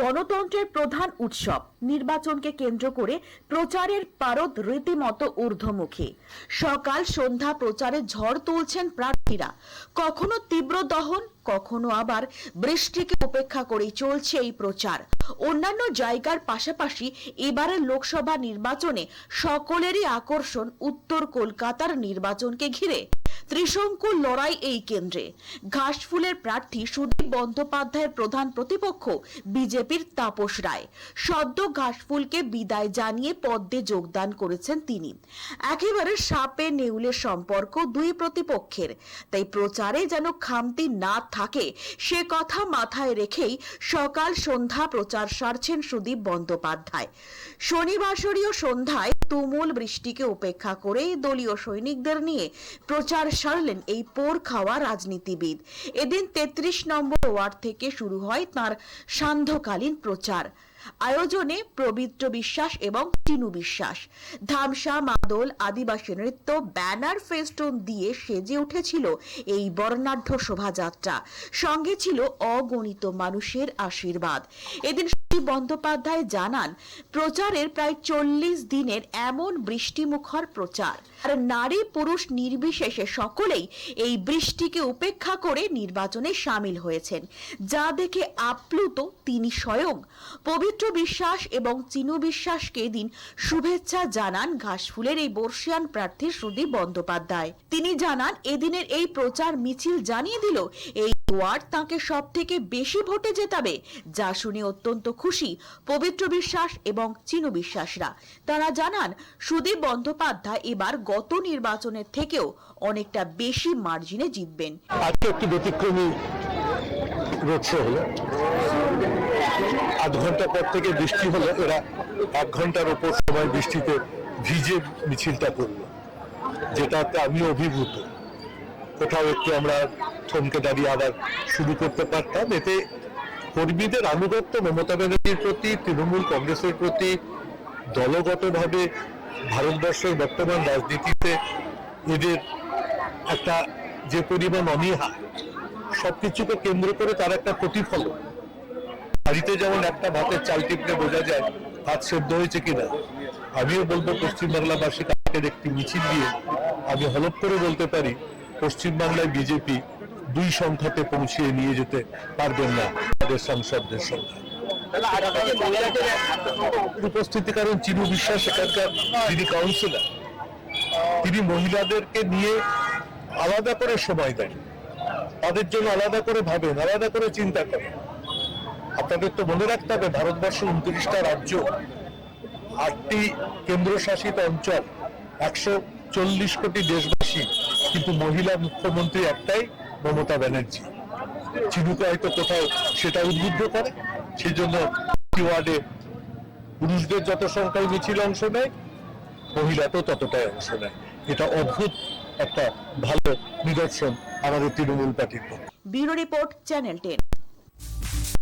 গণতন্ত্রের প্রধান উৎসব। নির্বাচনকে কেন্দ্র করে প্রচারের পারদ রীতিমতো ঊর্ধ্বমুখী। সকাল সন্ধ্যা প্রচারে ঝড় তুলছেন প্রার্থীরা। কখনো তীব্র দহন, কখনো আবার বৃষ্টিকে উপেক্ষা করেই চলছে এই প্রচার। অন্যান্য জায়গার পাশাপাশি এবারের লোকসভা নির্বাচনে সকলেরই আকর্ষণ উত্তর কলকাতার নির্বাচনকে ঘিরে। ত্রিশঙ্কু লড়াই এই কেন্দ্রে। ঘাসফুলের প্রার্থী সুদীপ বন্দ্যোপাধ্যায়ের প্রধান প্রতিপক্ষ বিজেপির তাপস রায়। সদ্য ঘাসফুলকে বিদায় জানিয়ে পদ্মে যোগদান করেছেন তিনি। একেবারে সাপে নেউলের সম্পর্ক দুই প্রতিপক্ষের। তাই প্রচারে যেন খামতি না থাকে, সে কথা মাথায় রেখেই সকাল সন্ধ্যা প্রচার সারছেন সুদীপ বন্দ্যোপাধ্যায়। শনিবাসরীয় সন্ধ্যায় তুমুল বৃষ্টিকে উপেক্ষা করে দলীয় সৈনিকদের নিয়ে প্রচার সারলেন এই পোর খাওয়া রাজনীতিবিদ। এদিন তেত্রিশ নম্বর ওয়ার্ড থেকে শুরু হয় তার সান্ধ্যকালীন প্রচার। আয়োজনে পবিত্র বিশ্বাস এবং চিনু বিশ্বাস, ধামসা, মাদল আদিবাসী নৃত্য, ব্যানার, ফেস্টুন দিয়ে সেজে উঠেছিল এই বর্ণাঢ্য শোভাযাত্রা। সঙ্গে ছিল অগণিত মানুষের আশীর্বাদ। এদিন বন্দ্যোপাধ্যায় জানান, প্রচারের প্রায় চল্লিশ দিনের এমন বৃষ্টিমুখর প্রচার। আর নারী পুরুষ নির্বিশেষে সকলেই এই বৃষ্টিকে উপেক্ষা করে নির্বাচনে সামিল হয়েছেন। যা দেখে আপ্লুত তিনি স্বয়ং। পবিত্র বিশ্বাস এবং চিনু বিশ্বাসকে দিন শুভেচ্ছা জানান ঘাসফুলের এই বর্ষিয়ান প্রার্থী সুদীপ বন্দ্যোপাধ্যায়। তিনি জানান, এদিনের এই প্রচার মিছিল জানিয়ে দিল, এই ওয়ার্ড তাকে সব থেকে বেশি ভোটে জেতাবে, যা শুনে অত্যন্ত খুশি পবিত্র বিশ্বাস এবং চিনু বিশ্বাসরা। তারা জানান, সুদীপ বন্দ্যোপাধ্যায় এবার গত নির্বাচনের থেকেও অনেকটা বেশি মার্জিনে জিতবেন। আজকে একটি ব্যতিক্রমী রোড আধ ঘণ্টা পর থেকে বৃষ্টি হলো, এরা এক ঘণ্টার ওপর সময় বৃষ্টিতে ভিজে মিছিলটা করল, যেটাতে আমি অভিভূত। কোথাও একটু আমরা থমকে দাঁড়িয়ে আবার শুরু করতে পারতাম। এতে কর্মীদের আনুগত্য, মমতা ব্যানার্জির প্রতি, তৃণমূল কংগ্রেসের প্রতি, দলগতভাবে ভারতবর্ষের বর্তমান রাজনীতিতে এদের একটা যে পরিমাণ অনীহা, সবকিছুকে কেন্দ্র করে তার একটা প্রতিফলন। বাড়িতে যেমন একটা ভাতের চাল টিপলে বোঝা যায়, ভাত সেদ্ধ হয়েছে কিনা। আমিও বলব পশ্চিমবাংলাবাসী কালকের একটি মিছিল দিয়ে আমি হলপ করে বলতে পারি, পশ্চিমবাংলায় বিজেপি দুই সংখ্যাতে পৌঁছিয়ে নিয়ে যেতে পারবেন না তাদের সাংসদদের সংখ্যা। উপস্থিতি কারণ চিনু বিশ্বাস এখানকার যিনি কাউন্সিলর তিনি মহিলাদেরকে নিয়ে আলাদা করে সময় দেন। তাদের জন্য আলাদা করে ভাবেন, আলাদা করে চিন্তা করেন। আপনাদের তো মনে রাখতে হবে, ভারতবর্ষ উনত্রিশটা রাজ্য, আটটি কেন্দ্রশাসিত অঞ্চল, একশো চল্লিশ কোটি দেশবাসী, কিন্তু মহিলা মুখ্যমন্ত্রী একটাই, মমতা ব্যানার্জি। চিনুকে হয়তো কোথাও সেটা উদ্বুদ্ধ করে সেই জন্য ওয়ার্ডে পুরুষদের যত সংখ্যায় মিছিল অংশ নেয় মহিলাতেও ততটাই অংশ নেয়। এটা অদ্ভুত একটা ভালো নিদর্শন আমাদের তৃণমূল পার্টির ব্যুরো রিপোর্ট, চ্যানেল টেন।